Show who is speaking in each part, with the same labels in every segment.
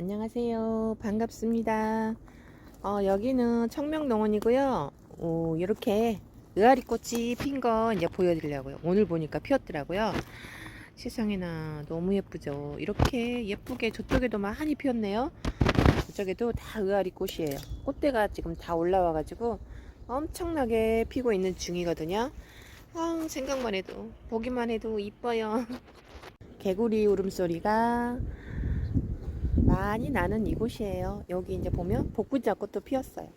Speaker 1: 안녕하세요. 반갑습니다. 어, 여기는 청명농원이고요. 오, 이렇게 의아리 꽃이 핀거 이제 보여드리려고요. 오늘 보니까 피었더라고요. 세상에나 너무 예쁘죠. 이렇게 예쁘게 저쪽에도 많이 피었네요. 저쪽에도 다 의아리 꽃이에요. 꽃대가 지금 다 올라와가지고 엄청나게 피고 있는 중이거든요. 아, 생각만 해도 보기만 해도 이뻐요. 개구리 울음소리가 많이 나는 이곳이에요. 여기 이제 보면 복분자 꽃도 피었어요.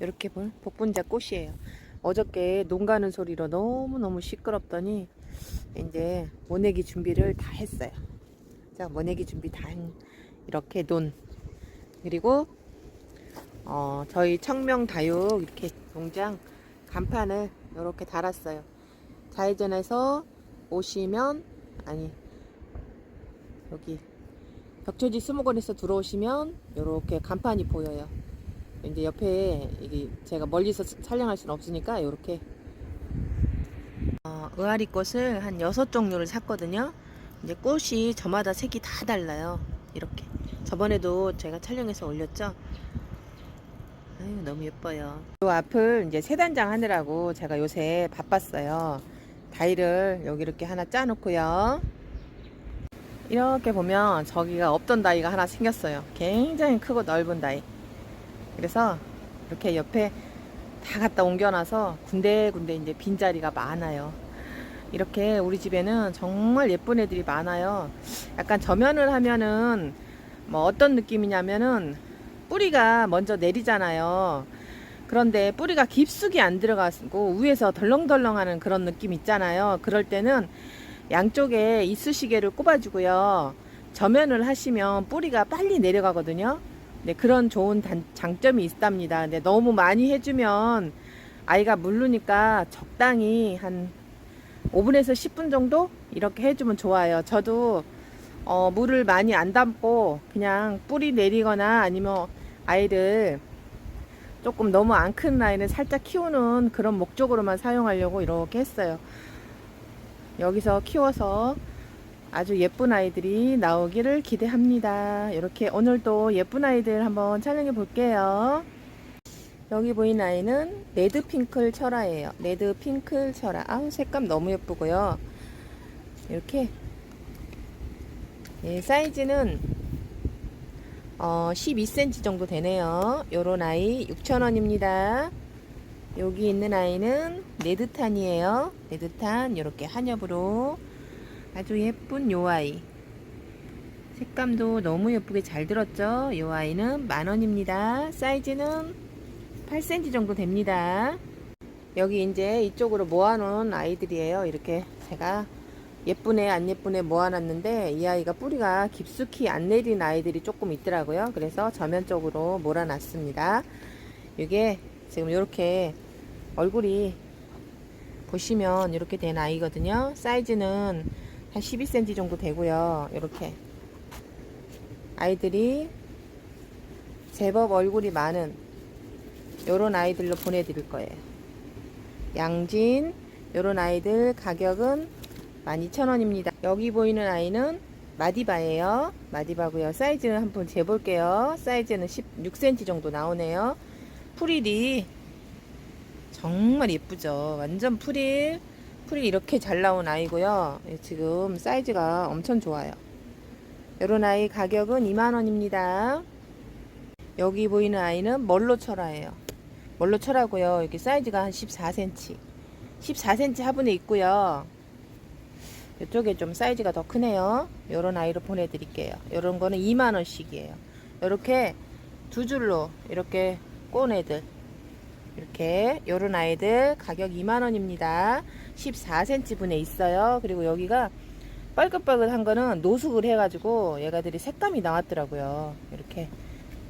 Speaker 1: 이렇게 보면 복분자 꽃이에요. 어저께 농 가는 소리로 너무너무 시끄럽더니 이제 모내기 준비를 다 했어요. 자, 모내기 준비 다 한- 이렇게 논 그리고 어, 저희 청명다육 이렇게 농장 간판을 이렇게 달았어요. 좌회전해서 오시면 아니 여기 벽초지 수목원에서 들어오시면 이렇게 간판이 보여요. 이제 옆에 이게 제가 멀리서 촬영할 수는 없으니까 이렇게 어, 의아리 꽃을 한 여섯 종류를 샀거든요. 이제 꽃이 저마다 색이 다 달라요. 이렇게 저번에도 제가 촬영해서 올렸죠. 아유 너무 예뻐요. 이 앞을 이제 세 단장 하느라고 제가 요새 바빴어요. 다이를 여기 이렇게 하나 짜놓고요. 이렇게 보면 저기가 없던 다이가 하나 생겼어요. 굉장히 크고 넓은 다이. 그래서 이렇게 옆에 다 갖다 옮겨놔서 군데군데 이제 빈자리가 많아요. 이렇게 우리 집에는 정말 예쁜 애들이 많아요. 약간 저면을 하면은 뭐 어떤 느낌이냐면은 뿌리가 먼저 내리잖아요. 그런데 뿌리가 깊숙이 안 들어가고 위에서 덜렁덜렁 하는 그런 느낌 있잖아요. 그럴 때는 양쪽에 이쑤시개를 꼽아주고요. 저면을 하시면 뿌리가 빨리 내려가거든요. 네, 그런 좋은 단, 장점이 있답니다. 근데 너무 많이 해주면 아이가 물르니까 적당히 한 5분에서 10분 정도 이렇게 해주면 좋아요. 저도 어, 물을 많이 안 담고 그냥 뿌리 내리거나 아니면 아이를 조금 너무 안큰 아이는 살짝 키우는 그런 목적으로만 사용하려고 이렇게 했어요. 여기서 키워서 아주 예쁜 아이들이 나오기를 기대합니다. 이렇게 오늘도 예쁜 아이들 한번 촬영해 볼게요. 여기 보이는 아이는 레드 핑클 철화예요. 레드 핑클 철화. 아 색감 너무 예쁘고요. 이렇게 예, 사이즈는 어, 12cm 정도 되네요. 요런 아이 6,000원입니다. 여기 있는 아이는 레드탄이에요. 레드탄 이렇게 한엽으로 아주 예쁜 요 아이. 색감도 너무 예쁘게 잘 들었죠? 요 아이는 만원입니다. 사이즈는 8cm 정도 됩니다. 여기 이제 이쪽으로 모아놓은 아이들이에요. 이렇게 제가 예쁘네 안 예쁘네 모아놨는데 이 아이가 뿌리가 깊숙이 안 내린 아이들이 조금 있더라고요. 그래서 저면 쪽으로 몰아놨습니다. 이게 지금 이렇게 얼굴이 보시면 이렇게 된 아이거든요. 사이즈는 한 12cm 정도 되고요. 이렇게 아이들이 제법 얼굴이 많은 요런 아이들로 보내드릴 거예요. 양진 요런 아이들 가격은 12,000원입니다. 여기 보이는 아이는 마디바예요. 마디바고요. 사이즈는 한번 재볼게요. 사이즈는 16cm 정도 나오네요. 프릴이 정말 예쁘죠. 완전 프릴. 풀이 이렇게 잘 나온 아이고요. 예, 지금 사이즈가 엄청 좋아요. 요런 아이 가격은 2만원입니다. 여기 보이는 아이는 멀로철화예요. 멀로철화고요. 여기 사이즈가 한 14cm. 14cm 화분에 있고요. 이쪽에 좀 사이즈가 더 크네요. 요런 아이로 보내드릴게요. 요런 거는 2만원씩이에요. 요렇게 두 줄로 이렇게 꼰 애들. 이렇게 요런 아이들 가격 2만원입니다. 14cm 분에 있어요. 그리고 여기가 빨긋빨긋한 거는 노숙을 해가지고 얘가들이 색감이 나왔더라고요. 이렇게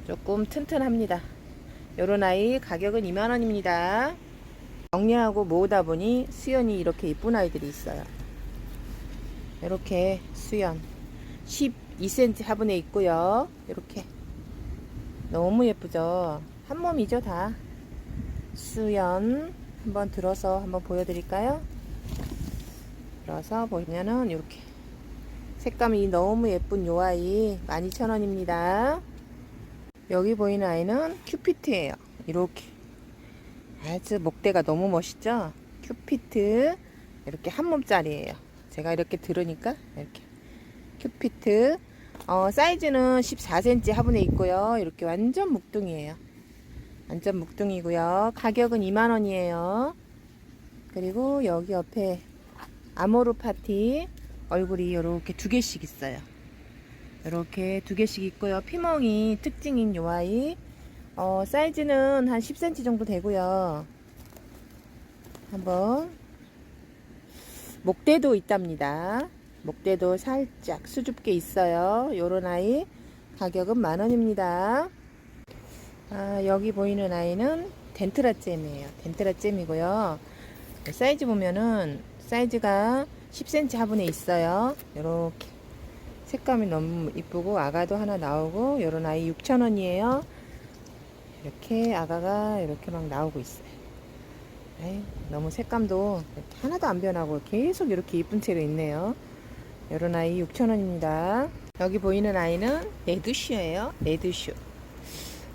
Speaker 1: 조금 튼튼합니다. 요런 아이 가격은 2만원입니다. 정리하고 모으다 보니 수연이 이렇게 이쁜 아이들이 있어요. 이렇게 수연 12cm 화분에 있고요. 이렇게 너무 예쁘죠? 한 몸이죠 다. 수연 한번 들어서 한번 보여드릴까요? 들어서 보면은 이렇게 색감이 너무 예쁜 요 아이 12,000원입니다. 여기 보이는 아이는 큐피트예요. 이렇게 아주 목대가 너무 멋있죠? 큐피트 이렇게 한 몸짜리예요. 제가 이렇게 들으니까 이렇게 큐피트 어, 사이즈는 14cm 화분에 있고요. 이렇게 완전 묵둥이에요. 완전 묵둥이고요. 가격은 2만원이에요. 그리고 여기 옆에 아모르 파티 얼굴이 이렇게 두 개씩 있어요. 이렇게 두 개씩 있고요. 피멍이 특징인 요 아이. 어, 사이즈는 한 10cm 정도 되고요. 한번 목대도 있답니다. 목대도 살짝 수줍게 있어요. 요런 아이 가격은 만원입니다. 아, 여기 보이는 아이는 덴트라 잼이에요. 덴트라 잼이고요. 사이즈 보면은 사이즈가 10cm 화분에 있어요. 이렇게 색감이 너무 이쁘고 아가도 하나 나오고 요런 아이 6,000원이에요. 이렇게 아가가 이렇게 막 나오고 있어요. 에이, 너무 색감도 하나도 안 변하고 계속 이렇게 이쁜 채로 있네요. 요런 아이 6,000원입니다. 여기 보이는 아이는 레드슈예요. 레드슈.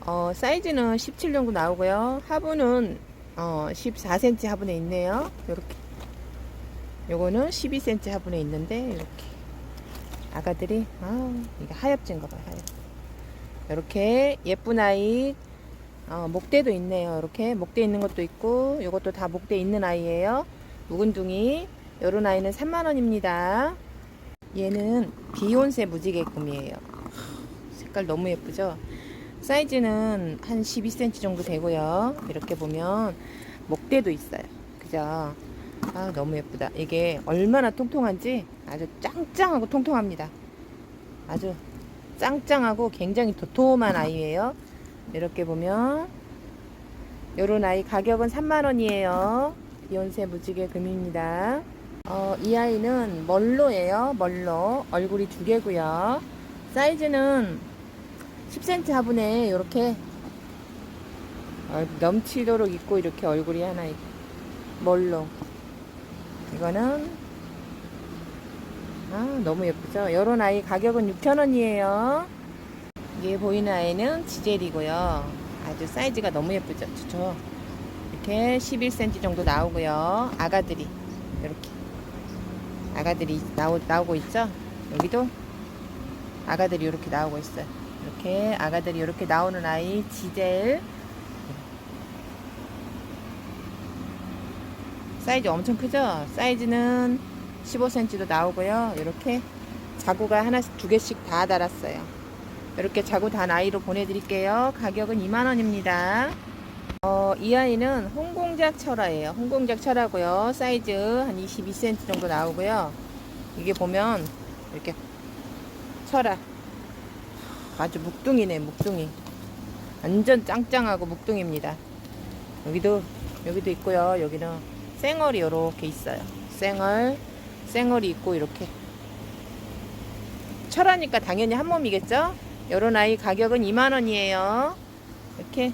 Speaker 1: 어, 사이즈는 17 정도 나오고요. 화분은 어, 14cm 화분에 있네요. 이렇게. 요거는 12cm 화분에 있는데 이렇게 아가들이 아 이게 하엽진 거 봐요. 하엽. 이렇게 예쁜 아이 어, 목대도 있네요. 이렇게 목대 있는 것도 있고 요것도 다 목대 있는 아이예요. 묵은둥이 요런 아이는 3만 원입니다. 얘는 비욘세 무지개 꿈이에요. 색깔 너무 예쁘죠? 사이즈는 한 12cm 정도 되고요. 이렇게 보면 목대도 있어요. 그죠? 아, 너무 예쁘다. 이게 얼마나 통통한지 아주 짱짱하고 통통합니다. 아주 짱짱하고 굉장히 도톰한 아이예요. 이렇게 보면 요런 아이 가격은 3만원이에요. 비욘세 무지개 금입니다. 어, 이 아이는 멀로예요. 멀로. 얼굴이 두 개고요. 사이즈는 10cm 화분에 이렇게 어, 넘치도록 있고 이렇게 얼굴이 하나 있고 멀로? 이거는 아 너무 예쁘죠? 요런 아이 가격은 6,000원이에요. 이게 보이는 아이는 지젤이고요. 아주 사이즈가 너무 예쁘죠? 저 이렇게 11cm 정도 나오고요. 아가들이 이렇게. 아가들이 나오, 나오고 있죠? 여기도 아가들이 이렇게 나오고 있어요 이렇게 아가들이 이렇게 나오는 아이 지젤 사이즈 엄청 크죠? 사이즈는 15cm도 나오고요. 이렇게 자구가 하나씩 두 개씩 다 달았어요. 이렇게 자구 단 아이로 보내드릴게요. 가격은 2만원입니다. 어, 이 아이는 홍공작 철화예요. 홍공작 철화고요. 사이즈 한 22cm 정도 나오고요. 이게 보면 이렇게 철화 아주 묵둥이네 묵둥이 완전 짱짱하고 묵둥입니다. 여기도 여기도 있고요. 여기는 쌩얼이 이렇게 있어요. 쌩얼, 쌩얼이 있고 이렇게. 철하니까 당연히 한 몸이겠죠? 요런 아이 가격은 2만원이에요. 이렇게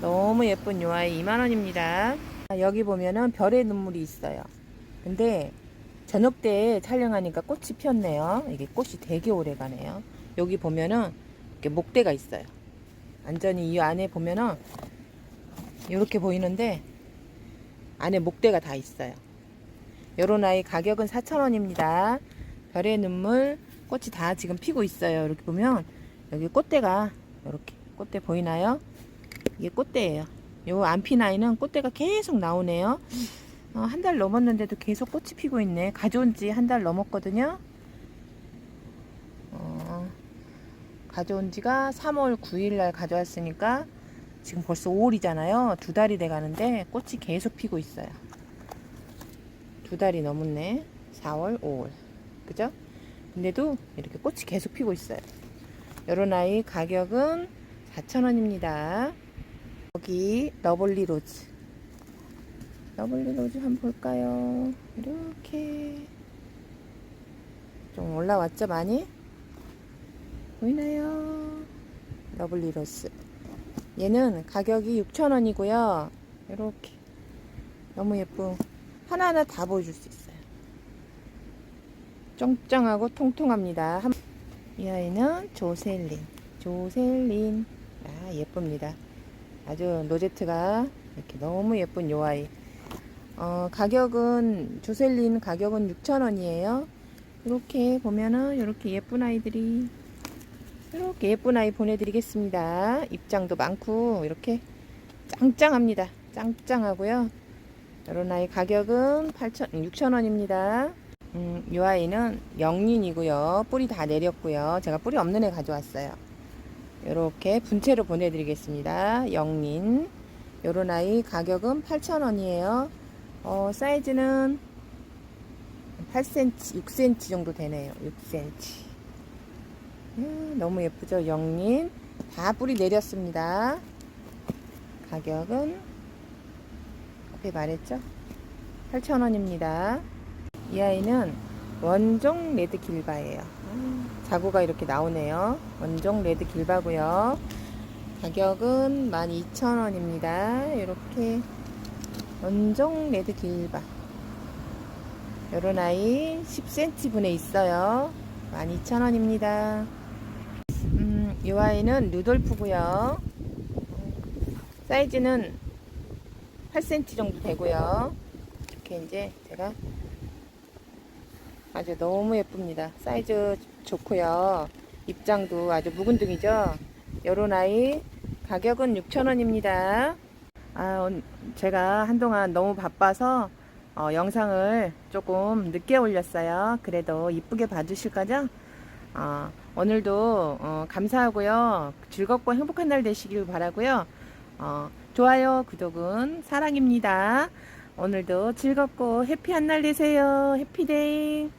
Speaker 1: 너무 예쁜 요 아이 2만원입니다. 여기 보면은 별의 눈물이 있어요. 근데 저녁 때 촬영하니까 꽃이 폈네요. 이게 꽃이 되게 오래 가네요. 여기 보면은 이렇게 목대가 있어요. 완전히 이 안에 보면은 이렇게 보이는데 안에 목대가 다 있어요. 요런 아이 가격은 4,000원입니다. 별의 눈물 꽃이 다 지금 피고 있어요. 이렇게 보면 여기 꽃대가 이렇게 꽃대 보이나요? 이게 꽃대예요. 요 안 핀 아이는 꽃대가 계속 나오네요. 어, 한달 넘었는데도 계속 꽃이 피고 있네. 가져온 지 한 달 넘었거든요. 어, 가져온 지가 3월 9일 날 가져왔으니까 지금 벌써 5월이잖아요. 두 달이 돼 가는데 꽃이 계속 피고 있어요. 두 달이 넘었네. 4월, 5월. 그죠? 근데도 이렇게 꽃이 계속 피고 있어요. 요런 아이 가격은 4,000원입니다. 여기 러블리 로즈. 러블리 로즈 한번 볼까요? 이렇게 좀 올라왔죠, 많이? 보이나요? 러블리 로즈. 얘는 가격이 6,000원이고요. 이렇게 너무 예쁜 하나하나 다 보여줄 수 있어요. 쫑쫑하고 통통합니다. 한- 이 아이는 조셀린. 조셀린. 아, 예쁩니다. 아주 로제트가 이렇게 너무 예쁜 요 아이. 어, 가격은, 조셀린 가격은 6,000원이에요. 이렇게 보면은 이렇게 예쁜 아이들이 이렇게 예쁜 아이 보내드리겠습니다. 입장도 많고 이렇게 짱짱합니다. 짱짱하고요. 이런 아이 가격은 8천, 6,000원입니다. 음, 이 아이는 영린이고요. 뿌리 다 내렸고요. 제가 뿌리 없는 애 가져왔어요. 이렇게 분체로 보내드리겠습니다. 영린. 요런 아이 가격은 8,000원이에요. 어, 사이즈는 8cm, 6cm 정도 되네요. 6cm. 음, 너무 예쁘죠? 영린. 다 뿌리 내렸습니다. 가격은 앞에 말했죠? 8,000원입니다. 이 아이는 원종 레드 길바예요. 음, 자구가 이렇게 나오네요. 원종 레드 길바고요. 가격은 12,000원입니다. 이렇게 원종 레드 길바. 요런 아이 10cm 분에 있어요. 12,000원입니다. 음, 이 아이는 루돌프고요. 사이즈는 8cm 정도 되고요. 이렇게 이제 제가 아주 너무 예쁩니다. 사이즈 좋고요. 입장도 아주 묵은둥이죠. 요런 아이 가격은 6,000원입니다. 아, 온- 제가 한동안 너무 바빠서 어, 영상을 조금 늦게 올렸어요. 그래도 이쁘게 봐주실 거죠? 어, 오늘도 어, 감사하고요. 즐겁고 행복한 날 되시길 바라고요. 어, 좋아요, 구독은 사랑입니다. 오늘도 즐겁고 해피한 날 되세요. 해피데이.